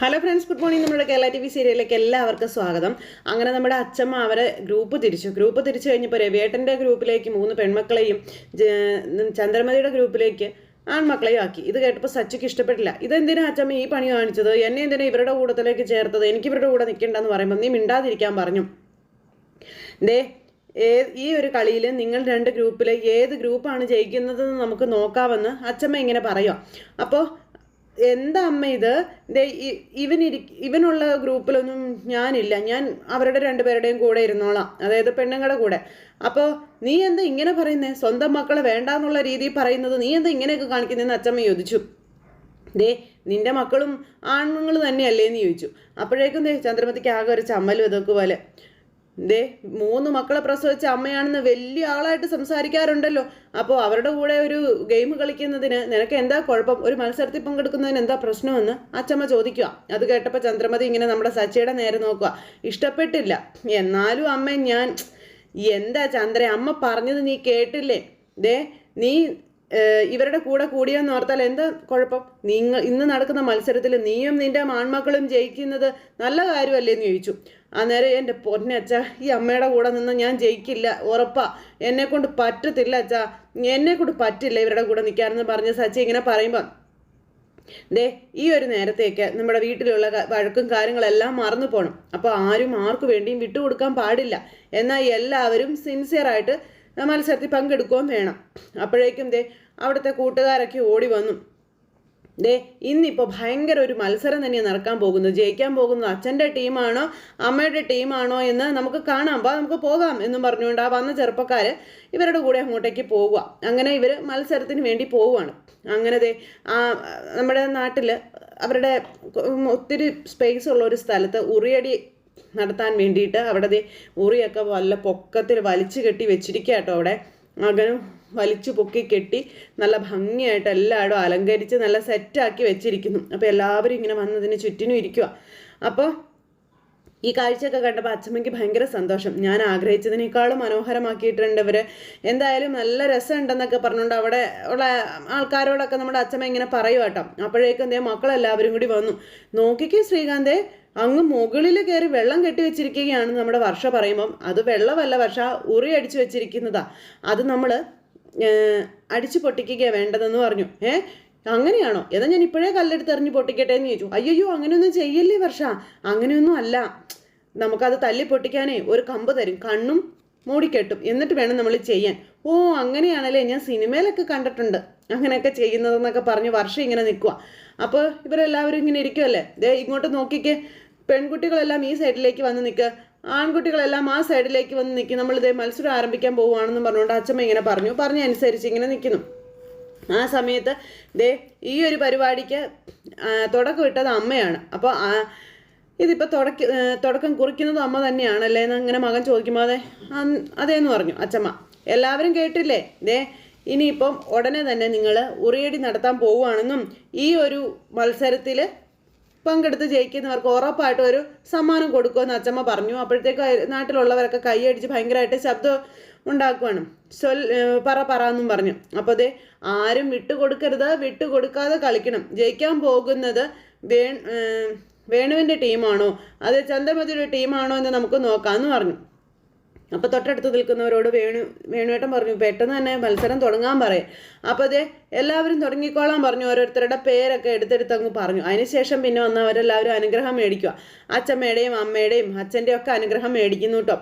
Hello friends good morning നമ്മുടെ Kerala T V സീരിയലിലേക്ക് എല്ലാവർക്കും സ്വാഗതം. അങ്ങനെ നമ്മുടെ അച്ഛമ്മ അവരെ ഗ്രൂപ്പ് തിരിച്ചു. ഗ്രൂപ്പ് തിരിച്ചു കഴിഞ്ഞപ്പോൾ രവിയേട്ടന്റെ ഗ്രൂപ്പിലേക്ക് മൂന്ന് പെൺമക്കളെയും ചന്ദ്രമതിയുടെ ഗ്രൂപ്പിലേക്ക് ആൺമക്കളെയും ആക്കി. ഇത് കേട്ടപ്പോൾ സച്ചിക്ക് ഇഷ്ടപ്പെട്ടില്ല. ഇതെന്തിനാ അച്ഛമ്മ ഈ പണി കാണിച്ചത്? എന്നെ എന്തിനാ ഇവരുടെ കൂട്ടത്തിലേക്ക് ചേർത്തത്? എനിക്ക് ഇവരുടെ കൂടെ നിൽക്കണ്ടെന്ന് പറയുമ്പോൾ നീ മിണ്ടാതിരിക്കാൻ പറഞ്ഞു. ദേ ഏ- ഈ ഒരു കളിയിൽ നിങ്ങൾ രണ്ട് ഗ്രൂപ്പിൽ ഏത് ഗ്രൂപ്പാണ് ജയിക്കുന്നതെന്ന് നമുക്ക് നോക്കാമെന്ന് അച്ഛമ്മ ഇങ്ങനെ പറയാം അപ്പോൾ എന്താ അമ്മ ഇത്? ദേ ഇ- ഇവനിരി ഇവനുള്ള ഗ്രൂപ്പിലൊന്നും ഞാനില്ല. ഞാൻ അവരുടെ രണ്ടുപേരുടെയും കൂടെ ഇരുന്നോളാം. അതായത് പെണ്ണുങ്ങളുടെ കൂടെ. അപ്പോൾ നീ എന്താ ഇങ്ങനെ പറയുന്നേ? സ്വന്തം മക്കളെ വേണ്ടാന്നുള്ള രീതിയിൽ പറയുന്നത് നീ എന്താ ഇങ്ങനെയൊക്കെ കാണിക്കുന്നതെന്ന് അച്ഛമ്മ ചോദിച്ചു. ദേ നിന്റെ മക്കളും ആണുങ്ങൾ തന്നെയല്ലേ എന്ന് ചോദിച്ചു. അപ്പോഴേക്കും ദേ ചന്ദ്രമതിക്ക് ആകെ ഒരു ചമ്മലും ഇതൊക്കെ പോലെ. ദേ മൂന്ന് മക്കളെ പ്രസവിച്ച അമ്മയാണെന്ന് വലിയ ആളായിട്ട് സംസാരിക്കാറുണ്ടല്ലോ. അപ്പോൾ അവരുടെ കൂടെ ഒരു ഗെയിം കളിക്കുന്നതിന് നിനക്ക് എന്താ കുഴപ്പം? ഒരു മത്സരത്തിൽ പങ്കെടുക്കുന്നതിന് എന്താ പ്രശ്നമെന്ന് അച്ചമ്മ ചോദിക്കുക. അത് കേട്ടപ്പോൾ ചന്ദ്രമതി ഇങ്ങനെ നമ്മുടെ സച്ചിയുടെ നേരെ നോക്കുക. ഇഷ്ടപ്പെട്ടില്ല. എന്നാലും അമ്മ ഞാൻ എന്താ ചന്ദ്ര അമ്മ പറഞ്ഞത് നീ കേട്ടില്ലേ? ദേ നീ ഇവരുടെ കൂടെ കൂടിയെന്ന് ഓർത്താൽ എന്താ കുഴപ്പം? നിങ്ങൾ ഇന്ന് നടക്കുന്ന മത്സരത്തിൽ നീയും നിന്റെ ആൺമക്കളും ജയിക്കുന്നത് നല്ല കാര്യമല്ലേ എന്ന് ചോദിച്ചു. അന്നേരം എന്റെ പൊന്നച്ച ഈ അമ്മയുടെ കൂടെ നിന്ന് ഞാൻ ജയിക്കില്ല ഉറപ്പാ. എന്നെ കൊണ്ട് പറ്റത്തില്ല അച്ഛാ. എന്നെ കൊണ്ട് പറ്റില്ല ഇവരുടെ കൂടെ നിൽക്കാനെന്ന് പറഞ്ഞ സച്ചി ഇങ്ങനെ പറയുമ്പോൾ ദേ ഈ ഒരു നേരത്തേക്ക് നമ്മുടെ വീട്ടിലുള്ള വഴക്കും കാര്യങ്ങളെല്ലാം മറന്നു പോകണം അപ്പോൾ ആരും ആർക്കു വേണ്ടിയും വിട്ടുകൊടുക്കാൻ പാടില്ല. എന്നാൽ എല്ലാവരും സിൻസിയറായിട്ട് മത്സരത്തിൽ പങ്കെടുക്കുകയും വേണം. അപ്പോഴേക്കും ദേ അവിടുത്തെ കൂട്ടുകാരൊക്കെ ഓടി വന്നു. ദേ ഇന്നിപ്പോൾ ഭയങ്കര ഒരു മത്സരം തന്നെ നടക്കാൻ പോകുന്നത്. ജയിക്കാൻ പോകുന്നത് അച്ഛന്റെ ടീമാണോ അമ്മയുടെ ടീമാണോ എന്ന് നമുക്ക് കാണാം. അപ്പോൾ നമുക്ക് പോകാം എന്നും പറഞ്ഞുകൊണ്ട് ആ വന്ന ചെറുപ്പക്കാർ ഇവരുടെ കൂടെ അങ്ങോട്ടേക്ക് പോവുക. അങ്ങനെ ഇവർ മത്സരത്തിന് വേണ്ടി പോവുകയാണ്. അങ്ങനെ ദേ നമ്മുടെ നാട്ടിൽ അവരുടെ ഒത്തിരി സ്പേസ് ഉള്ള ഒരു സ്ഥലത്ത് ഉറിയടി നടത്താൻ വേണ്ടിയിട്ട് അവിടെ ദേ ഉറിയൊക്കെ വല്ല പൊക്കത്തിൽ വലിച്ചു കെട്ടി വെച്ചിരിക്കുക കേട്ടോ അവിടെ. മകനും വലിച്ചു പൊക്കി കെട്ടി നല്ല ഭംഗിയായിട്ട് എല്ലായിടും അലങ്കരിച്ച് നല്ല സെറ്റാക്കി വെച്ചിരിക്കുന്നു. അപ്പോൾ എല്ലാവരും ഇങ്ങനെ വന്നതിന് ചുറ്റിനും ഇരിക്കുക അപ്പോൾ ഈ കാഴ്ചയൊക്കെ കണ്ടപ്പോൾ അച്ഛമ്മയ്ക്ക് ഭയങ്കര സന്തോഷം. ഞാൻ ആഗ്രഹിച്ചതിനേക്കാളും മനോഹരമാക്കിയിട്ടുണ്ട് ഇവർ എന്തായാലും നല്ല രസമുണ്ടെന്നൊക്കെ പറഞ്ഞുകൊണ്ട് അവിടെ ഉള്ള ആൾക്കാരോടൊക്കെ നമ്മുടെ അച്ഛമ്മ ഇങ്ങനെ പറയും കേട്ടോ. അപ്പോഴേക്കും എന്തേ മക്കളെല്ലാവരും കൂടി വന്നു. നോക്കിക്കേ ശ്രീകാന്തേ അങ്ങ് മുകളിൽ കയറി വെള്ളം കെട്ടി വെച്ചിരിക്കുകയാണ് നമ്മുടെ വർഷ പറയുമ്പം അത് വെള്ളമല്ല വർഷ ഉറി അടിച്ചു വെച്ചിരിക്കുന്നതാ. അത് നമ്മൾ അടിച്ചു പൊട്ടിക്കുക വേണ്ടതെന്ന് പറഞ്ഞു. ഏ അങ്ങനെയാണോ? ഏതാ ഞാൻ ഇപ്പോഴേ കല്ലെടുത്ത് എറിഞ്ഞ് പൊട്ടിക്കട്ടെ എന്ന് ചോദിച്ചു. അയ്യോ അങ്ങനെയൊന്നും ചെയ്യല്ലേ വർഷ? അങ്ങനെയൊന്നും അല്ല. നമുക്കത് തല്ലി പൊട്ടിക്കാനേ ഒരു കമ്പ് തരും. കണ്ണും മൂടിക്കെട്ടും. എന്നിട്ട് വേണം നമ്മൾ ചെയ്യാൻ. ഓ അങ്ങനെയാണല്ലേ. ഞാൻ സിനിമയിലൊക്കെ കണ്ടിട്ടുണ്ട്. അങ്ങനെയൊക്കെ ചെയ്യുന്നതെന്നൊക്കെ പറഞ്ഞ് വർഷം ഇങ്ങനെ നിൽക്കുക അപ്പോൾ ഇവരെല്ലാവരും ഇങ്ങനെ ഇരിക്കുമല്ലേ ദേ ഇങ്ങോട്ട് നോക്കിക്കേ. പെൺകുട്ടികളെല്ലാം ഈ സൈഡിലേക്ക് വന്ന് നിൽക്കുക ആൺകുട്ടികളെല്ലാം ആ സൈഡിലേക്ക് വന്ന് നിൽക്കും നമ്മളിതേ മത്സരം ആരംഭിക്കാൻ പോവുകയാണെന്ന് പറഞ്ഞുകൊണ്ട് അച്ഛമ്മ ഇങ്ങനെ പറഞ്ഞു. പറഞ്ഞ അനുസരിച്ച് ഇങ്ങനെ നിൽക്കുന്നു ആ സമയത്ത് ദേ ഈ ഒരു പരിപാടിക്ക് ആ, തുടക്കം ഇട്ടത് അമ്മയാണ്. അപ്പോൾ ഇതിപ്പോൾ തുടക്ക തുടക്കം കുറിക്കുന്നത് അമ്മ തന്നെയാണല്ലേ എന്ന് അങ്ങനെ മകൻ ചോദിക്കുമ്പോൾ അതെ അതേന്ന് പറഞ്ഞു അച്ഛമ്മ എല്ലാവരും കേട്ടില്ലേ? ദേ ഇനിയിപ്പം ഉടനെ തന്നെ നിങ്ങൾ ഉറിയടി നടത്താൻ പോവുകയാണെന്നും ഈ ഒരു മത്സരത്തിൽ പങ്കെടുത്ത് ജയിക്കുന്നവർക്ക് ഉറപ്പായിട്ട് ഒരു സമ്മാനം കൊടുക്കുമെന്ന് അച്ചമ്മ പറഞ്ഞു. അപ്പോഴത്തേക്ക് നാട്ടിലുള്ളവരൊക്കെ കൈയടിച്ച് ഭയങ്കരമായിട്ട് ശബ്ദം ഉണ്ടാക്കുവാണ്. സ്വൽ പറ പറ എന്നും പറഞ്ഞു. അപ്പോൾ അതെ ആരും വിട്ടുകൊടുക്കരുത് വിട്ടുകൊടുക്കാതെ കളിക്കണം. ജയിക്കാൻ പോകുന്നത് വേ വേണുവിന്റെ ടീമാണോ? അത് ചന്ദ്രമതിയുടെ ടീമാണോ എന്ന് നമുക്ക് നോക്കാമെന്ന് പറഞ്ഞു. അപ്പോൾ തൊട്ടടുത്ത് നിൽക്കുന്നവരോട് വേണു വേണുവേട്ടൻ പറഞ്ഞു പെട്ടെന്ന് തന്നെ മത്സരം തുടങ്ങാൻ പറയും. അപ്പോൾ അതെ എല്ലാവരും തുടങ്ങിക്കോളാൻ പറഞ്ഞു ഓരോരുത്തരുടെ പേരൊക്കെ എടുത്തെടുത്ത് അങ്ങ് പറഞ്ഞു. അതിനുശേഷം പിന്നെ വന്നവരെല്ലാവരും അനുഗ്രഹം മേടിക്കുക അച്ഛമ്മയുടെയും അമ്മയുടെയും അച്ഛന്റെയും ഒക്കെ അനുഗ്രഹം മേടിക്കുന്നു കേട്ടോ.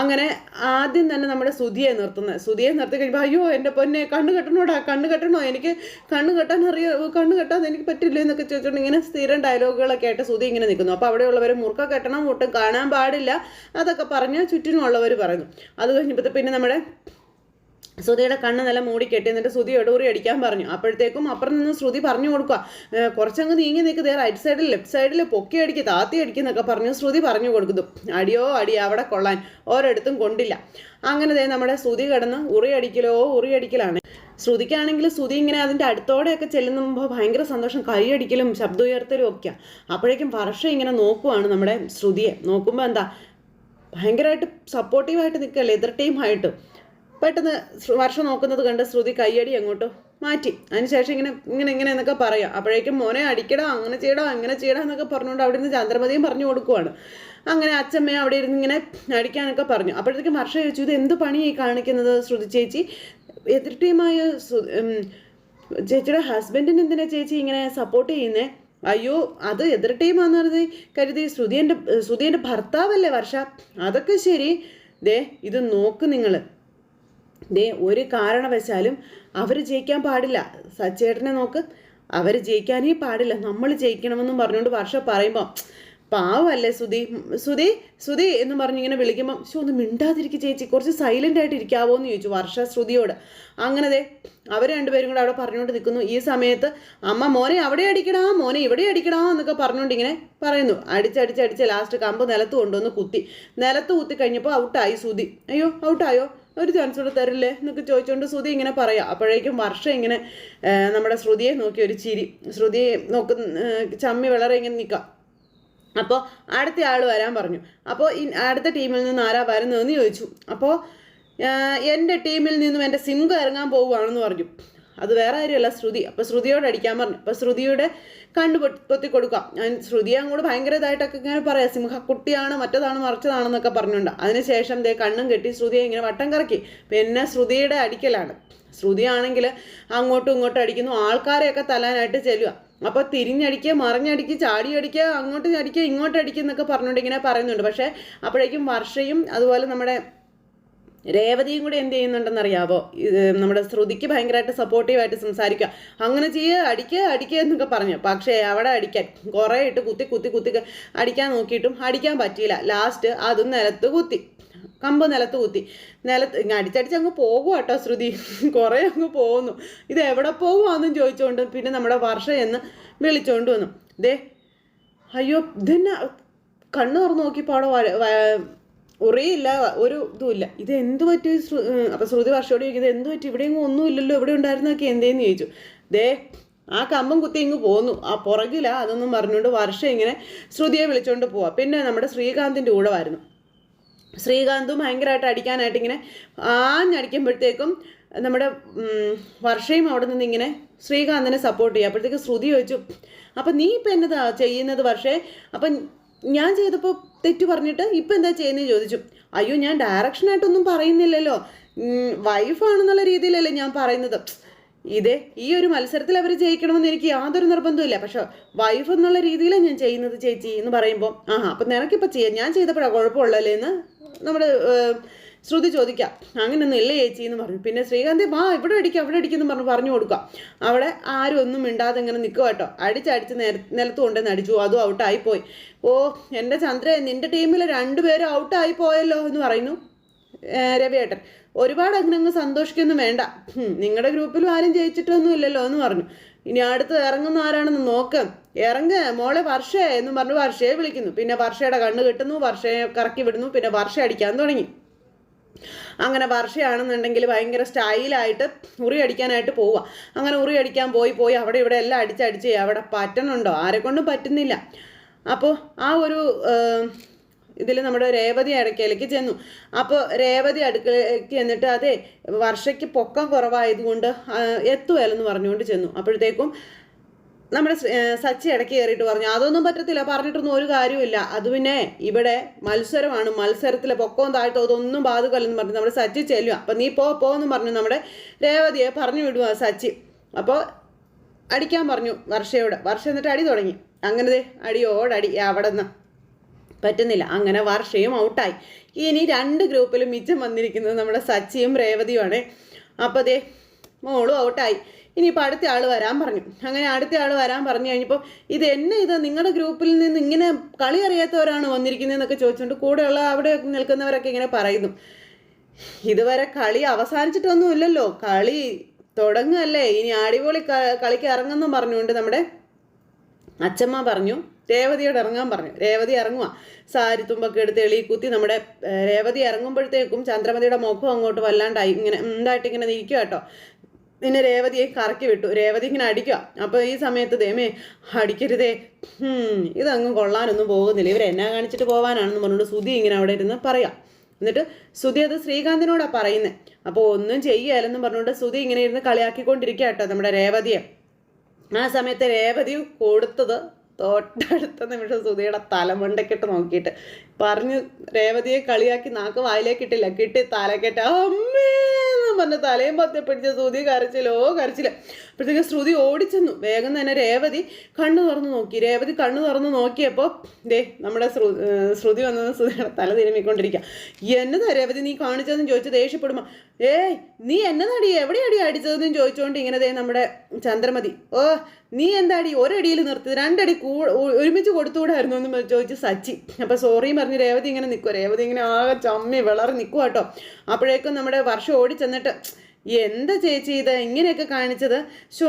അങ്ങനെ ആദ്യം തന്നെ നമ്മുടെ സുധിയെ നിർത്തുന്നത്. സുധിയെ നിർത്തി കഴിയുമ്പോൾ അയ്യോ എന്റെ പൊന്നെ കണ്ണ് കെട്ടണോടാ കണ്ണ് കെട്ടണോ? എനിക്ക് കണ്ണ് കെട്ടാൻ അറിയോ? കണ്ണ് കെട്ടാൻ എനിക്ക് പറ്റില്ല? എന്നൊക്കെ ചോദിച്ചുകൊണ്ട് ഇങ്ങനെ സ്ഥിരം ഡയലോഗുകളൊക്കെ ആയിട്ട് സുധി ഇങ്ങനെ നിൽക്കുന്നു. അപ്പോൾ അവിടെയുള്ളവർ മുറുക്ക കെട്ടണം മുട്ടും കാണാൻ പാടില്ല. അതൊക്കെ പറഞ്ഞ് ചുറ്റിനുമുള്ളവർ പറഞ്ഞു അത് കഴിഞ്ഞപ്പോൾ പിന്നെ നമ്മുടെ ശ്രുതിയുടെ കണ്ണ് നല്ല മൂടി കെട്ടി എന്നിട്ട് ശ്രുതി എടൂറി അടിക്കാൻ പറഞ്ഞു. അപ്പോഴത്തേക്കും അപ്പുറം നിന്ന് ശ്രുതി പറഞ്ഞു കൊടുക്കുക കുറച്ചങ്ങ് നീങ്ങി നിൽക്കുക റൈറ്റ് സൈഡിൽ ലെഫ്റ്റ് സൈഡിൽ പൊക്കി അടിക്കുക താത്തി അടിക്കുക എന്നൊക്കെ പറഞ്ഞു ശ്രുതി പറഞ്ഞു കൊടുക്കുന്നു. അടിയോ അടി അവിടെ കൊള്ളാൻ. ഓരോടത്തും കൊണ്ടില്ല. അങ്ങനെ ദേ നമ്മുടെ ശ്രുതി കിടന്ന് ഉറി അടിക്കലോ ഉറി അടിക്കലാണ് ശ്രുതിക്കാണെങ്കിൽ ശ്രുതി ഇങ്ങനെ അതിന്റെ അടുത്തോടെയൊക്കെ ചെല്ലുമ്പോൾ ഭയങ്കര സന്തോഷം. കൈയടിക്കലും ശബ്ദം ഉയർത്തലും ഒക്കെയാണ് അപ്പോഴേക്കും വർഷം ഇങ്ങനെ നോക്കുവാണ് നമ്മുടെ ശ്രുതിയെ. നോക്കുമ്പോൾ എന്താ? ഭയങ്കരമായിട്ട് സപ്പോർട്ടീവായിട്ട് നിൽക്കുകയല്ലേ? എതിർ ടീമായിട്ട് പെട്ടെന്ന് വർഷം നോക്കുന്നത് കണ്ട് ശ്രുതി കയ്യടി അങ്ങോട്ട് മാറ്റി. അതിനുശേഷം ഇങ്ങനെ ഇങ്ങനെ ഇങ്ങനെ എന്നൊക്കെ പറയാം. അപ്പോഴേക്കും മോനെ അടിക്കടാ അങ്ങനെ ചെയ്യടാ അങ്ങനെ ചെയ്യടാ എന്നൊക്കെ പറഞ്ഞുകൊണ്ട് അവിടെ നിന്ന് ചന്ദ്രമതിയും പറഞ്ഞു കൊടുക്കുവാണ്. അങ്ങനെ അച്ഛമ്മയെ അവിടെ ഇരുന്ന് ഇങ്ങനെ അടിക്കാനൊക്കെ പറഞ്ഞു. അപ്പോഴത്തേക്കും വർഷ ചോദിച്ചു ഇത് എന്ത് പണിയായി കാണിക്കുന്നത് ശ്രുതി ചേച്ചി? എതിർ ടീമായ ചേച്ചിയുടെ ഹസ്ബൻഡിന് എന്തിനാ ചേച്ചി ഇങ്ങനെ സപ്പോർട്ട് ചെയ്യുന്നേ? അയ്യോ അത് എതിർ ടീമാന്ന് പറഞ്ഞ് കരുതി. ശ്രുതി എന്റെ ശ്രുതി എന്റെ ഭർത്താവല്ലേ വർഷ? അതൊക്കെ ശരി. ദേ ഇത് നോക്ക് നിങ്ങൾ ദേ ഒരു കാരണവശാലും അവർ ജയിക്കാൻ പാടില്ല. സച്ചേട്ടനെ നോക്ക്. അവർ ജയിക്കാനേ പാടില്ല. നമ്മൾ ജയിക്കണമെന്നും പറഞ്ഞുകൊണ്ട് വർഷ പറയുമ്പോൾ പാവല്ലേ സുധി. സുധി സുധി എന്ന് പറഞ്ഞ് ഇങ്ങനെ വിളിക്കുമ്പോൾ ശോ ഒന്ന് മിണ്ടാതിരിക്കും ചേച്ചി. കുറച്ച് സൈലന്റ് ആയിട്ട് ഇരിക്കാവോ എന്ന് ചോദിച്ചു വർഷ ശ്രുതിയോട്. അങ്ങനെ ദേ അവർ രണ്ടുപേരും കൂടെ അവിടെ പറഞ്ഞുകൊണ്ട് നിൽക്കുന്നു. ഈ സമയത്ത് അമ്മ മോനെ അവിടെ അടിക്കടാ മോനെ ഇവിടെ അടിക്കടാ എന്നൊക്കെ പറഞ്ഞുകൊണ്ട് ഇങ്ങനെ പറയുന്നു. അടിച്ചടിച്ചടിച്ച് ലാസ്റ്റ് കമ്പ് നിലത്ത് കൊണ്ടുവന്ന് കുത്തി. നിലത്ത് കുത്തി കഴിഞ്ഞപ്പോൾ ഔട്ടായി സുധി. അയ്യോ ഔട്ടായോ ഒരു ചാൻസ് കൂടെ തരില്ലേ? എന്നൊക്കെ ചോദിച്ചുകൊണ്ട് ശ്രുതി ഇങ്ങനെ പറയാം. അപ്പോഴേക്കും വർഷം ഇങ്ങനെ നമ്മുടെ ശ്രുതിയെ നോക്കി ഒരു ചിരി. ശ്രുതിയെ നോക്ക് ചമ്മി വളരെ ഇങ്ങനെ നിൽക്കാം അപ്പോൾ അടുത്ത ആൾ വരാൻ പറഞ്ഞു. അപ്പോൾ അടുത്ത ടീമിൽ നിന്ന് ആരാ വരുന്നതെന്ന് ചോദിച്ചു. അപ്പോൾ എന്റെ ടീമിൽ നിന്നും എന്റെ സിംഗ ഇറങ്ങാൻ പോവുകയാണെന്ന് പറഞ്ഞു. അത് വേറെ ആരുമല്ല ശ്രുതി. അപ്പോൾ ശ്രുതിയോട് അടിക്കാൻ പറഞ്ഞു. അപ്പോൾ ശ്രുതിയുടെ കണ്ണ് പൊട്ടി പൊത്തി കൊടുക്കാം. ഞാൻ ശ്രുതിയെ അങ്ങോട്ട് ഭയങ്കര ഇതായിട്ടൊക്കെ ഇങ്ങനെ പറയാം. സിംഹക്കുട്ടിയാണ് മറ്റതാണ് മറിച്ചതാണെന്നൊക്കെ പറഞ്ഞുകൊണ്ട്. അതിനുശേഷം ദേ കണ്ണും കെട്ടി ശ്രുതിയെ ഇങ്ങനെ വട്ടം കറക്കി. പിന്നെ ശ്രുതിയുടെ അടിക്കലാണ്. ശ്രുതിയാണെങ്കിൽ അങ്ങോട്ടും ഇങ്ങോട്ടും അടിക്കുന്നു. ആൾക്കാരെയൊക്കെ തലാനായിട്ട് ചെല്ലുക അപ്പോൾ തിരിഞ്ഞടിക്കുക മറിഞ്ഞടിക്കുക ചാടിയടിക്കുക അങ്ങോട്ട് അടിക്കുക ഇങ്ങോട്ട് അടിക്കുക എന്നൊക്കെ പറഞ്ഞുകൊണ്ട് ഇങ്ങനെ പറയുന്നുണ്ട്. പക്ഷേ അപ്പോഴേക്കും വർഷയും അതുപോലെ നമ്മുടെ രേവതിയും കൂടെ എന്ത് ചെയ്യുന്നുണ്ടെന്നറിയാവോ? നമ്മുടെ ശ്രുതിക്ക് ഭയങ്കരമായിട്ട് സപ്പോർട്ടീവായിട്ട് സംസാരിക്കുക. അങ്ങനെ ചെയ്യുക അടിക്കുക അടിക്കുക എന്നൊക്കെ പറഞ്ഞു. പക്ഷേ അവിടെ അടിക്കാൻ കുറേ ഇട്ട് കുത്തി കുത്തി കുത്തി അടിക്കാൻ നോക്കിയിട്ടും അടിക്കാൻ പറ്റിയില്ല. ലാസ്റ്റ് അതും നിലത്ത് കുത്തി. കമ്പ് നിലത്ത് കുത്തി. നിലത്ത് അടിച്ചടിച്ച് അങ്ങ് പോകുക കേട്ടോ ശ്രുതി. കുറേ അങ്ങ് പോകുന്നു. ഇത് എവിടെ പോകുവാന്നും ചോദിച്ചുകൊണ്ട് പിന്നെ നമ്മുടെ വർഷ എന്ന് വിളിച്ചുകൊണ്ട് വന്നു. ദേ അയ്യോ ഇതെന്നെ? കണ്ണ് തുറന്ന് നോക്കിയപ്പോൾ അവിടെ ഉറിയില്ല ഒരു ഇതുമില്ല ഇത് എന്ത് പറ്റി അപ്പൊ ശ്രുതി വർഷയോട് ചോദിക്കും ഇത് എന്ത് പറ്റി? ഇവിടെയെങ്കിലും ഒന്നുമില്ലല്ലോ ഇവിടെ ഉണ്ടായിരുന്നൊക്കെ എന്തേന്ന് ചോദിച്ചു. ദേ ആ കമ്പം കുത്തി ഇങ്ങ് പോന്നു. ആ പുറകില അതൊന്നും പറഞ്ഞുകൊണ്ട് വർഷം ഇങ്ങനെ ശ്രുതിയെ വിളിച്ചുകൊണ്ട് പോവാ. പിന്നെ നമ്മുടെ ശ്രീകാന്തിന്റെ കൂടെ വരുന്നു. ശ്രീകാന്തും ഭയങ്കരമായിട്ട് അടിക്കാനായിട്ട് ഇങ്ങനെ ആഞ്ഞടിക്കുമ്പോഴത്തേക്കും നമ്മുടെ വർഷയും അവിടെ നിന്ന് ഇങ്ങനെ ശ്രീകാന്തിനെ സപ്പോർട്ട് ചെയ്യുക. അപ്പോഴത്തേക്ക് ശ്രുതി ചോദിച്ചു അപ്പം നീ ഇപ്പം എന്നതാ ചെയ്യുന്നത് വർഷേ? അപ്പം ഞാൻ ചെയ്തപ്പോൾ തെറ്റ് പറഞ്ഞിട്ട് ഇപ്പം എന്താ ചെയ്യുന്നത് ചോദിച്ചു. അയ്യോ ഞാൻ ഡയറക്ഷനായിട്ടൊന്നും പറയുന്നില്ലല്ലോ. വൈഫാണെന്നുള്ള രീതിയിലല്ലേ ഞാൻ പറയുന്നത്. ഇതേ ഈ ഒരു മത്സരത്തിൽ അവർ ജയിക്കണമെന്ന് എനിക്ക് യാതൊരു നിർബന്ധമില്ല പക്ഷെ വൈഫ് എന്നുള്ള രീതിയിലാണ് ഞാൻ ചെയ്യുന്നത് ചേച്ചി എന്ന് പറയുമ്പോൾ ആഹാ അപ്പം നിനക്കിപ്പോൾ ചെയ്യാം. ഞാൻ ചെയ്തപ്പോഴാണ് കുഴപ്പമുള്ളല്ലേ എന്ന് നമ്മുടെ ഏഹ്, ശ്രുതി ചോദിക്കാം. അങ്ങനെയൊന്നും ഇല്ല ചേച്ചി എന്ന് പറഞ്ഞു. പിന്നെ ശ്രീകാന്തി വാ ഇവിടെ അടിക്കാം അവിടെ അടിക്കുന്നു പറഞ്ഞു പറഞ്ഞു കൊടുക്കാം അവിടെ ആരും ഒന്നും മിണ്ടാതെ ഇങ്ങനെ നിൽക്കുക കേട്ടോ. അടിച്ചടിച്ച് നേര നിലത്ത് കൊണ്ടുവന്ന് അടിച്ചു. അതും ഔട്ടായിപ്പോയി ഓ എന്റെ ചന്ദ്ര നിന്റെ ടീമിൽ രണ്ടുപേരും ഔട്ടായി പോയല്ലോ എന്ന് പറയുന്നു രവി രവിയേട്ടൻ. ഒരുപാട് അങ്ങനെ അങ്ങ് സന്തോഷിക്കൊന്നും വേണ്ട. നിങ്ങളുടെ ഗ്രൂപ്പിൽ ആരും ജയിച്ചിട്ടൊന്നും ഇല്ലല്ലോ എന്ന് പറഞ്ഞു. ഇനി അടുത്ത് ഇറങ്ങുന്ന ആരാണെന്ന് നോക്ക്. ഇറങ്ങ് മോളെ വർഷേ എന്ന് പറഞ്ഞു വർഷയെ വിളിക്കുന്നു. പിന്നെ വർഷയുടെ കണ്ണ് കെട്ടുന്നു വർഷയെ കറക്കി വിടുന്നു പിന്നെ വർഷ അടിക്കാൻ തുടങ്ങി. അങ്ങനെ വർഷയാണെന്നുണ്ടെങ്കിൽ ഭയങ്കര സ്റ്റൈലായിട്ട് ഉറി അടിക്കാനായിട്ട് പോവുക അങ്ങനെ ഉറി അടിക്കാൻ പോയി പോയി അവിടെ ഇവിടെ എല്ലാം അടിച്ചടിച്ച് അവിടെ പറ്റണുണ്ടോ? ആരെക്കൊണ്ടും പറ്റുന്നില്ല. അപ്പോൾ ആ ഒരു ഇതിൽ നമ്മുടെ രേവതി അടുക്കലേക്ക് ചെന്നു. അപ്പോൾ രേവതി അടുക്കലേക്ക് എന്നിട്ട് അതെ വർഷയ്ക്ക് പൊക്കം കുറവായതുകൊണ്ട് എത്തുവല്ലെന്ന് പറഞ്ഞുകൊണ്ട് ചെന്നു. അപ്പോഴത്തേക്കും നമ്മുടെ സച്ചി ഇടയ്ക്ക് കയറിയിട്ട് പറഞ്ഞു അതൊന്നും പറ്റത്തില്ല പറഞ്ഞിട്ടൊന്നും ഒരു കാര്യമില്ല അത് പിന്നെ ഇവിടെ മത്സരമാണ് മത്സരത്തിലെ പൊക്കവും താഴ്ത്തോ അതൊന്നും ബാധകമല്ലെന്ന് പറഞ്ഞു നമ്മുടെ സച്ചി ചെല്ലുക അപ്പം നീ പോ പോന്ന് പറഞ്ഞു നമ്മുടെ രേവതിയെ പറഞ്ഞു വിടുക സച്ചി. അപ്പോൾ അടിക്കാൻ പറഞ്ഞു വർഷയോട്. വർഷ എന്നിട്ട് അടി തുടങ്ങി. അങ്ങനെ ദേ അടിയോടടി അവിടെ നിന്ന് പറ്റുന്നില്ല. അങ്ങനെ വർഷയും ഔട്ടായി. ഇനി രണ്ട് ഗ്രൂപ്പിലും മിച്ചം വന്നിരിക്കുന്നത് നമ്മുടെ സച്ചിയും രേവതിയുമാണ്. അപ്പോൾ ദേ മോളും ഔട്ടായി. ഇനിയിപ്പോൾ അടുത്ത ആൾ വരാൻ പറഞ്ഞു. അങ്ങനെ അടുത്ത ആൾ വരാൻ പറഞ്ഞു കഴിഞ്ഞപ്പോൾ ഇത് എന്നെ ഇത്? നിങ്ങളുടെ ഗ്രൂപ്പിൽ നിന്ന് ഇങ്ങനെ കളി അറിയാത്തവരാണ് വന്നിരിക്കുന്നതെന്നൊക്കെ ചോദിച്ചുകൊണ്ട് കൂടെയുള്ള അവിടെ നിൽക്കുന്നവരൊക്കെ ഇങ്ങനെ പറയുന്നു. ഇതുവരെ കളി അവസാനിച്ചിട്ടൊന്നും ഇല്ലല്ലോ കളി തുടങ്ങുകയല്ലേ. ഇനി അടിപൊളി കളിക്ക് ഇറങ്ങുന്നു പറഞ്ഞുകൊണ്ട് നമ്മുടെ അച്ഛമ്മ പറഞ്ഞു. രേവതിയോട് ഇറങ്ങാൻ പറഞ്ഞു. രേവതി ഇറങ്ങുക സാരി തുമ്പൊക്കെ എടുത്ത് എളി കുത്തി നമ്മുടെ രേവതി ഇറങ്ങുമ്പോഴത്തേക്കും ചന്ദ്രമതിയുടെ മുഖം അങ്ങോട്ട് വല്ലാണ്ടായി. ഇങ്ങനെ എന്തായിട്ട് ഇങ്ങനെ നിൽക്കുക കേട്ടോ. പിന്നെ രേവതിയെ കറക്കി വിട്ടു. രേവതി ഇങ്ങനെ അടിക്കുക. അപ്പോൾ ഈ സമയത്ത് ദേമേ അടിക്കരുതേ. ഇതങ്ങ് കൊള്ളാനൊന്നും പോകുന്നില്ല. ഇവർ ഇവരെന്നാ കാണിച്ചിട്ട് പോകാനാണെന്ന് പറഞ്ഞുകൊണ്ട് സുധി ഇങ്ങനെ അവിടെ ഇരുന്ന് പറയാം. എന്നിട്ട് സുധി അത് ശ്രീകാന്തിനോടാ പറയുന്നത് അപ്പോൾ ഒന്നും ചെയ്യാലെന്നും പറഞ്ഞുകൊണ്ട് സുധി ഇങ്ങനെ ഇരുന്ന് കളിയാക്കിക്കൊണ്ടിരിക്കുക കേട്ടോ നമ്മുടെ രേവതിയെ. ആ സമയത്ത് രേവതി കൊടുത്തത് തൊട്ടടുത്ത നിമിഷം സുധിയുടെ തലമണ്ടക്കിട്ട് നോക്കിയിട്ട്. പറഞ്ഞു രേവതിയെ കളിയാക്കി നാക്ക് വായിലേക്ക് ഇട്ടില്ല. കിട്ടി തലക്കെട്ട്. അമ്മേ എന്ന് പറഞ്ഞ് തലയും പത്തി പിടിച്ച സുധി കരച്ചിലോ കരച്ചില്ല അപ്പോഴത്തേക്ക് ശ്രുതി ഓടിച്ചെന്നു. വേഗം തന്നെ രേവതി കണ്ണു തുറന്ന് നോക്കി. രേവതി കണ്ണു തുറന്ന് നോക്കിയപ്പോൾ ദേ നമ്മുടെ ശ്രു ശ്രുതി വന്നത് ശ്രുതിയുടെ തല തിരുമ്മിക്കൊണ്ടിരിക്കുക എന്നതാ രേവതി നീ കാണിച്ചതെന്ന് ചോദിച്ച് ദേഷ്യപ്പെടുമ്പോൾ ഏയ് നീ എന്നതാടി? എവിടെയാടി അടിച്ചതെന്ന് ചോദിച്ചുകൊണ്ട് ഇങ്ങനെ ദേ നമ്മുടെ ചന്ദ്രമതി. ഓ നീ എന്താടി? ഒരടിയിൽ നിർത്തി. രണ്ടടി കൂ ഒരുമിച്ച് കൊടുത്തുകൂടായിരുന്നു? എന്ന് ചോദിച്ച് സച്ചി. അപ്പോൾ സോറിയും പറഞ്ഞ് രേവതി ഇങ്ങനെ നിൽക്കുക രേവതി ഇങ്ങനെ ആകെ ചമ്മി വിളറി നിൽക്കുക കേട്ടോ അപ്പോഴേക്കും നമ്മുടെ വർഷം ഓടി ചെന്നിട്ട് എന്താ ചേച്ചി ഇത് ഇങ്ങനെയൊക്കെ കാണിച്ചത്? ഷോ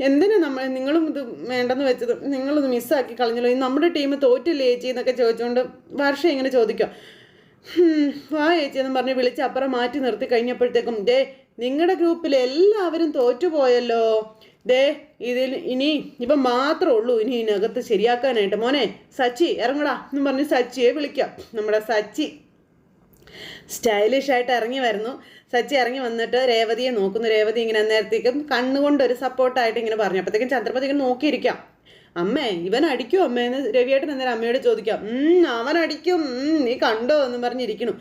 എന്തിനാ നമ്മൾ നിങ്ങളും ഇത് വേണ്ടെന്ന് വെച്ചത്? നിങ്ങളിത് മിസ്സാക്കി കളഞ്ഞല്ലോ. ഈ നമ്മുടെ ടീം തോറ്റില്ലേ ചേച്ചി എന്നൊക്കെ ചോദിച്ചുകൊണ്ട് വർഷം ഇങ്ങനെ ചോദിക്കുക വാ ചേച്ചി എന്ന് പറഞ്ഞ് വിളിച്ച് അപ്പുറം മാറ്റി നിർത്തി കഴിഞ്ഞപ്പോഴത്തേക്കും ദേ നിങ്ങളുടെ ഗ്രൂപ്പിൽ എല്ലാവരും തോറ്റുപോയല്ലോ. ദേ ഇതിൽ ഇനി ഇപ്പം മാത്രമേ ഉള്ളൂ. ഇനി ഇതിനകത്ത് ശരിയാക്കാനായിട്ട്. മോനെ സച്ചി ഇറങ്ങടാ എന്ന് പറഞ്ഞ് സച്ചിയെ വിളിക്കാം. നമ്മുടെ സച്ചി. സ്റ്റൈലിഷ് ആയിട്ട് ഇറങ്ങി വരുന്നു. സച്ചി ഇറങ്ങി വന്നിട്ട് രേവതിയെ നോക്കുന്നു. രേവതി ഇങ്ങനെ അന്നേരത്തേക്കും കണ്ണുകൊണ്ട് ഒരു സപ്പോർട്ടായിട്ട് ഇങ്ങനെ പറഞ്ഞു. അപ്പോഴത്തേക്കും ചന്ദ്രപതി ഇങ്ങനെ നോക്കിയിരിക്കാം. അമ്മേ ഇവൻ അടിക്കും അമ്മേന്ന് രവിയേട്ടൻ അന്നേരം അമ്മയോട് ചോദിക്കാം. അവൻ അടിക്കും. നീ കണ്ടോ? എന്ന് പറഞ്ഞിരിക്കണു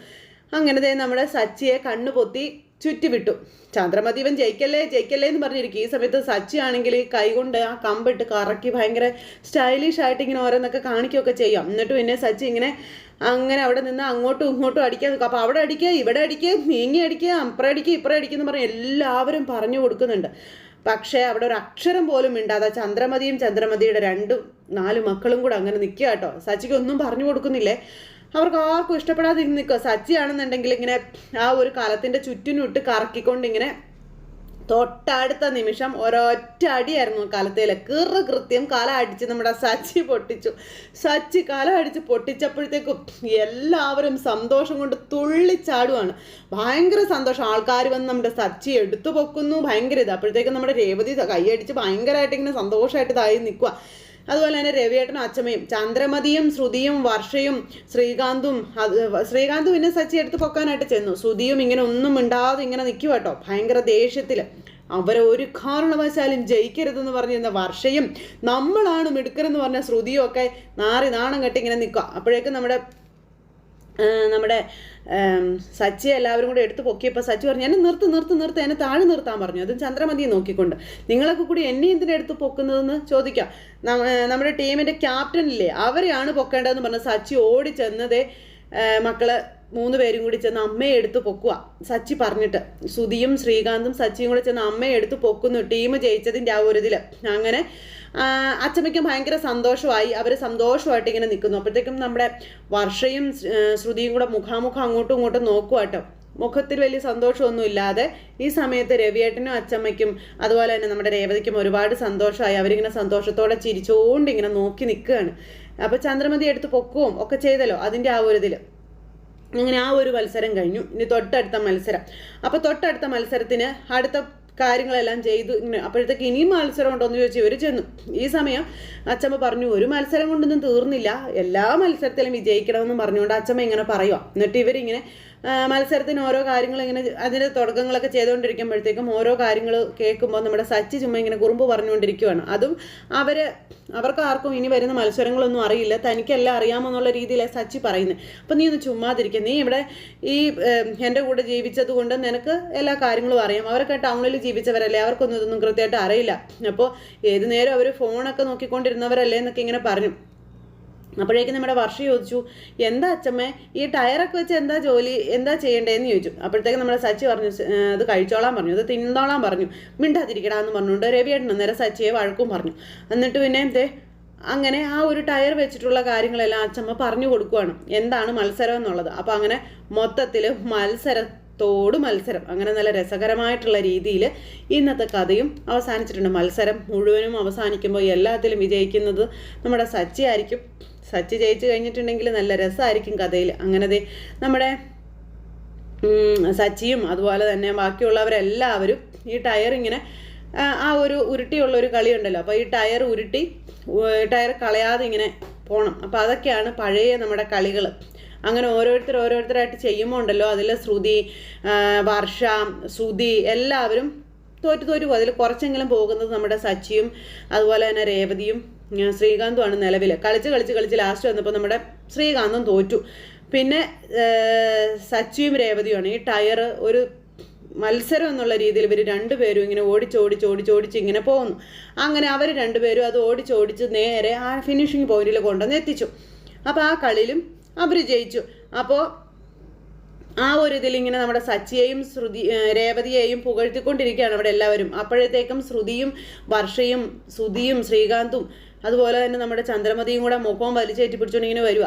അങ്ങനെ നമ്മുടെ സച്ചിയെ കണ്ണു പൊത്തി ചുറ്റി വിട്ടു ചന്ദ്രമതി ജയിക്കല്ലേ ജയിക്കല്ലേ എന്ന് പറഞ്ഞിരിക്കും. ഈ സമയത്ത് സച്ചി ആണെങ്കിൽ കൈകൊണ്ട് ആ കമ്പിട്ട് കറക്കി ഭയങ്കര സ്റ്റൈലിഷ് ആയിട്ട് ഇങ്ങനെ ഓരോന്നൊക്കെ കാണിക്കുകയൊക്കെ ചെയ്യാം. എന്നിട്ട് പിന്നെ സച്ചി ഇങ്ങനെ അങ്ങനെ അവിടെ നിന്ന് അങ്ങോട്ടും ഇങ്ങോട്ടും അടിക്കാൻ അപ്പോൾ അവിടെ അടിക്കുക ഇവിടെ അടിക്കുക നീങ്ങി അടിക്കുക അപ്പുറം അടിക്കുക ഇപ്പുറം അടിക്കുക എന്ന് പറഞ്ഞ് എല്ലാവരും പറഞ്ഞു കൊടുക്കുന്നുണ്ട്. പക്ഷേ അവിടെ ഒരു അക്ഷരം പോലും മിണ്ടാതെ ചന്ദ്രമതിയും ചന്ദ്രമതിയുടെ രണ്ടും നാല് മക്കളും കൂടെ അങ്ങനെ നിൽക്കുക കേട്ടോ. സച്ചിക്ക് ഒന്നും പറഞ്ഞു കൊടുക്കുന്നില്ലേ? അവർക്ക് ആർക്കും ഇഷ്ടപ്പെടാതെ ഇരുന്ന് നിൽക്കുക സച്ചിയാണെന്നുണ്ടെങ്കിൽ ഇങ്ങനെ ആ ഒരു കാലത്തിന്റെ ചുറ്റിനുട്ട് കറക്കിക്കൊണ്ട് ഇങ്ങനെ തൊട്ടടുത്ത നിമിഷം ഒരൊറ്റ അടിയായിരുന്നു കാലത്തേൽ. കീറ് കൃത്യം കാല അടിച്ച് നമ്മുടെ സച്ചി പൊട്ടിച്ചു. സച്ചി കാല അടിച്ച് പൊട്ടിച്ചപ്പോഴത്തേക്കും എല്ലാവരും സന്തോഷം കൊണ്ട് തുള്ളിച്ചാടുവാണ്. ഭയങ്കര സന്തോഷം. ആൾക്കാർ വന്ന് നമ്മുടെ സച്ചി എടുത്തു പൊക്കുന്നു. ഭയങ്കര ഇത്. അപ്പോഴത്തേക്കും നമ്മുടെ രേവതി കൈയടിച്ച് ഭയങ്കരമായിട്ട് ഇങ്ങനെ സന്തോഷമായിട്ട് ഇതായി നിൽക്കുക അതുപോലെ തന്നെ രവിയേട്ടനും അച്ഛമ്മയും ചന്ദ്രമതിയും ശ്രുതിയും വർഷയും ശ്രീകാന്തും അത് ശ്രീകാന്ത് പിന്നെ സച്ചി എടുത്ത് പൊക്കാനായിട്ട് ചെന്നു. ശ്രുതിയും ഇങ്ങനെ ഒന്നും മിണ്ടാതെ ഇങ്ങനെ നിൽക്കുക കേട്ടോ. ഭയങ്കര ദേഷ്യത്തിൽ അവരെ ഒരു കാരണവശാലും ജയിക്കരുതെന്ന് പറഞ്ഞിരുന്ന വർഷയും നമ്മളാണ് മിടുക്കരെന്ന് പറഞ്ഞ ശ്രുതിയും ഒക്കെ നാറി നാണം കെട്ടി ഇങ്ങനെ നിൽക്കുക അപ്പോഴേക്കും നമ്മുടെ നമ്മുടെ സച്ചി എല്ലാവരും കൂടെ എടുത്ത് പൊക്കിയപ്പോൾ സച്ചി പറഞ്ഞു എന്നെ നിർത്ത് നിർത്ത് നിർത്ത് എന്നെ താഴെ നിർത്താൻ പറഞ്ഞു. അതും ചന്ദ്രമതിയെ നോക്കിക്കൊണ്ട്. നിങ്ങളൊക്കെ കൂടി എന്നെ എന്തിനെ എടുത്ത് പൊക്കുന്നതെന്ന് ചോദിക്കാം. നമ്മുടെ ടീമിന്റെ ക്യാപ്റ്റനില്ലേ അവരെയാണ് പൊക്കേണ്ടതെന്ന് പറഞ്ഞ് സച്ചി ഓടി ചെന്നതേ മക്കൾ മൂന്ന് പേരും കൂടി ചെന്ന് അമ്മയെ എടുത്ത് പൊക്കുക സച്ചി പറഞ്ഞിട്ട്. സുധിയും ശ്രീകാന്തും സച്ചിയും കൂടെ ചെന്ന് അമ്മയെ എടുത്ത് പൊക്കുന്നു. ടീം ജയിച്ചതിന്റെ ആ ഒരു ഇതിൽ അങ്ങനെ അച്ചമ്മയ്ക്കും ഭയങ്കര സന്തോഷമായി. അവർ സന്തോഷമായിട്ട് ഇങ്ങനെ നിൽക്കുന്നു. അപ്പോഴത്തേക്കും നമ്മുടെ വർഷയും ശ്രുതിയും കൂടെ മുഖാമുഖം അങ്ങോട്ടും ഇങ്ങോട്ടും നോക്കുവാട്ടോ മുഖത്തിൽ വലിയ സന്തോഷമൊന്നുമില്ലാതെ ഈ സമയത്ത് രവിയേട്ടനും അച്ചമ്മയ്ക്കും അതുപോലെ തന്നെ നമ്മുടെ രേവതിക്കും ഒരുപാട് സന്തോഷമായി. അവരിങ്ങനെ സന്തോഷത്തോടെ ചിരിച്ചുകൊണ്ട് ഇങ്ങനെ നോക്കി നിൽക്കുകയാണ്. അപ്പോൾ ചന്ദ്രമതി എടുത്ത് പൊക്കുവും ഒക്കെ ചെയ്തല്ലോ അതിന്റെ ആ ഒരു ഇതിൽ അങ്ങനെ ആ ഒരു മത്സരം കഴിഞ്ഞു. ഇനി തൊട്ടടുത്ത മത്സരം. അപ്പോൾ തൊട്ടടുത്ത മത്സരത്തിന് അടുത്ത കാര്യങ്ങളെല്ലാം ചെയ്തു ഇങ്ങനെ. അപ്പോഴത്തേക്ക് ഇനിയും മത്സരം ഉണ്ടോ എന്ന് ചോദിച്ചു ഇവർ ചെന്നു. ഈ സമയം അച്ചമ്മ പറഞ്ഞു ഒരു മത്സരം കൊണ്ടൊന്നും തീർന്നില്ല. എല്ലാ മത്സരത്തിലും വിജയിക്കണമെന്ന് പറഞ്ഞുകൊണ്ട് അച്ചമ്മ ഇങ്ങനെ പറയുക എന്നിട്ട് ഇവരിങ്ങനെ മത്സരത്തിന് ഓരോ കാര്യങ്ങൾ ഇങ്ങനെ അതിന്റെ തുടക്കങ്ങളൊക്കെ ചെയ്തുകൊണ്ടിരിക്കുമ്പോഴത്തേക്കും ഓരോ കാര്യങ്ങൾ കേൾക്കുമ്പോൾ നമ്മുടെ സച്ചി ചുമ്മാ ഇങ്ങനെ കുറുമ്പ് പറഞ്ഞുകൊണ്ടിരിക്കുകയാണ് അതും അവർ അവർക്ക് ആർക്കും ഇനി വരുന്ന മത്സരങ്ങളൊന്നും അറിയില്ല. തനിക്കെല്ലാം അറിയാമെന്നുള്ള രീതിയിലാണ് സച്ചി പറയുന്നത് അപ്പം നീ ഒന്ന് ചുമ്മാതിരിക്കുക നീ ഇവിടെ ഈ എന്റെ കൂടെ ജീവിച്ചത് കൊണ്ട് നിനക്ക് എല്ലാ കാര്യങ്ങളും അറിയാം. അവരൊക്കെ ടൗണിൽ ജീവിച്ചവരല്ലേ? അവർക്കൊന്നും ഇതൊന്നും കൃത്യമായിട്ട് അറിയില്ല. അപ്പോൾ ഏത് നേരം അവർ ഫോണൊക്കെ നോക്കിക്കൊണ്ടിരുന്നവരല്ലേ എന്നൊക്കെ ഇങ്ങനെ പറഞ്ഞു. അപ്പോഴേക്കും നമ്മുടെ വർഷ ചോദിച്ചു എന്താ അച്ഛമ്മേ ഈ ടയറൊക്കെ വെച്ച് എന്താ ജോലി എന്താ ചെയ്യേണ്ടതെന്ന് ചോദിച്ചു. അപ്പോഴത്തേക്കും നമ്മുടെ സച്ചി പറഞ്ഞു "സ്- അത് കഴിച്ചോളാൻ പറഞ്ഞു അത് തിന്നോളാൻ പറഞ്ഞു. മിണ്ടാതിരിക്കടാന്ന് പറഞ്ഞുകൊണ്ട് രവിയേട്ടൻ അന്നേരം സച്ചിയെ വഴക്കും പറഞ്ഞു. എന്നിട്ട് പിന്നെ എന്തേ? അങ്ങനെ ആ ഒരു ടയർ വെച്ചിട്ടുള്ള കാര്യങ്ങളെല്ലാം അച്ഛമ്മ പറഞ്ഞു കൊടുക്കുവാണ്. എന്താണ് മത്സരം എന്നുള്ളത്? അപ്പോൾ അങ്ങനെ മൊത്തത്തിൽ മത്സരത്തോട് മത്സരം. അങ്ങനെ നല്ല രസകരമായിട്ടുള്ള രീതിയിൽ ഇന്നത്തെ കഥയും അവസാനിച്ചിട്ടുണ്ട്. മത്സരം മുഴുവനും അവസാനിക്കുമ്പോൾ എല്ലാത്തിലും വിജയിക്കുന്നത് നമ്മുടെ സച്ചി ആയിരിക്കും. സച്ചി ജയിച്ചു കഴിഞ്ഞിട്ടുണ്ടെങ്കിൽ നല്ല രസമായിരിക്കും കഥയിൽ അങ്ങനെ ദേ നമ്മുടെ സച്ചിയും അതുപോലെ തന്നെ ബാക്കിയുള്ളവരെല്ലാവരും ഈ ടയർ ഇങ്ങനെ ആ, ആ ഒരു ഉരുട്ടിയുള്ള ഒരു കളിയുണ്ടല്ലോ അപ്പോൾ ഈ ടയർ ഉരുട്ടി ടയർ കളയാതെ ഇങ്ങനെ പോണം. അപ്പോൾ അതൊക്കെയാണ് പഴയ നമ്മുടെ കളികൾ അങ്ങനെ ഓരോരുത്തർ ഓരോരുത്തരായിട്ട് ചെയ്യുമ്പോൾ ഉണ്ടല്ലോ. അതിൽ ശ്രുതി വർഷ ശ്രുതി എല്ലാവരും തോറ്റു തോറ്റു അതിൽ കുറച്ചെങ്കിലും പോകുന്നത് നമ്മുടെ സച്ചിയും അതുപോലെ തന്നെ രേവതിയും ശ്രീകാന്തുമാണ് നിലവിൽ കളിച്ച് കളിച്ച് കളിച്ച് ലാസ്റ്റ് വന്നപ്പോൾ നമ്മുടെ ശ്രീകാന്തും തോറ്റു. പിന്നെ സച്ചിയും രേവതിയുമാണ് ഈ ടയർ ഒരു മത്സരം എന്നുള്ള രീതിയിൽ ഇവർ രണ്ടുപേരും ഇങ്ങനെ ഓടിച്ചോടിച്ച് ഓടിച്ചോടിച്ച് ഇങ്ങനെ പോകുന്നു അങ്ങനെ അവർ രണ്ടുപേരും അത് ഓടിച്ചോടിച്ച് നേരെ ആ ഫിനിഷിംഗ് പോയിന്റിൽ കൊണ്ടുവന്ന് എത്തിച്ചു. അപ്പോൾ ആ കളിയിലും അവർ ജയിച്ചു. അപ്പോൾ ആ ഒരു ഇതിൽ ഇങ്ങനെ നമ്മുടെ സച്ചിയെയും ശ്രുതി രേവതിയെയും പുകഴ്ത്തിക്കൊണ്ടിരിക്കുകയാണ് അവിടെ എല്ലാവരും. അപ്പോഴത്തേക്കും ശ്രുതിയും വർഷയും സുധിയും ശ്രീകാന്തും അതുപോലെ തന്നെ നമ്മുടെ ചന്ദ്രമതിയും കൂടെ മുഖവും വലിച്ചേറ്റി പിടിച്ചുകൊണ്ട് ഇങ്ങനെ വരിക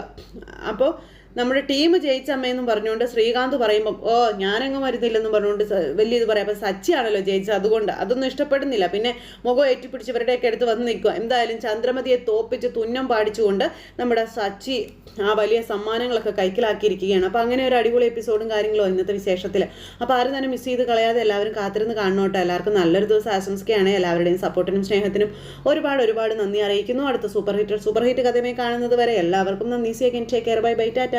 അപ്പോൾ നമ്മുടെ ടീം ജയിച്ച അമ്മയെന്നും പറഞ്ഞുകൊണ്ട് ശ്രീകാന്ത് പറയുമ്പം ഓ ഞാനങ്ങ് മരുന്നില്ലെന്നും പറഞ്ഞുകൊണ്ട് വലിയ ഇത് പറയാം. അപ്പം സച്ചിയാണല്ലോ ജയിച്ചത്. അതുകൊണ്ട് അതൊന്നും ഇഷ്ടപ്പെടുന്നില്ല. പിന്നെ മുഖം ഏറ്റിപ്പിടിച്ച് ഇവരുടെയൊക്കെ അടുത്ത് വന്ന് നിൽക്കുക. എന്തായാലും ചന്ദ്രമതിയെ തോപ്പിച്ച് തുന്നം പാടിച്ചുകൊണ്ട് നമ്മുടെ സച്ചി ആ വലിയ സമ്മാനങ്ങളൊക്കെ കൈക്കലാക്കിയിരിക്കുകയാണ്. അപ്പോൾ അങ്ങനെ ഒരു അടിപൊളി എപ്പിസോഡും കാര്യങ്ങളോ ഇന്നത്തെ വിശേഷത്തിൽ അപ്പോൾ ആരും തന്നെ മിസ് ചെയ്ത് കളയാതെ എല്ലാവരും കാത്തിരുന്ന് കാണണോട്ടെ. എല്ലാവർക്കും നല്ലൊരു ദിവസം ആശംസിക്കുകയാണ്. എല്ലാവരുടെയും സപ്പോർട്ടിനും സ്നേഹത്തിനും ഒരുപാട് ഒരുപാട് നന്ദി അറിയിക്കുന്നു. അടുത്ത സൂപ്പർ ഹിറ്റ് സൂപ്പർ ഹിറ്റ് കഥയുമായി കാണുന്നത് വരെ എല്ലാവർക്കും നന്ദി. See again take care bye bye tata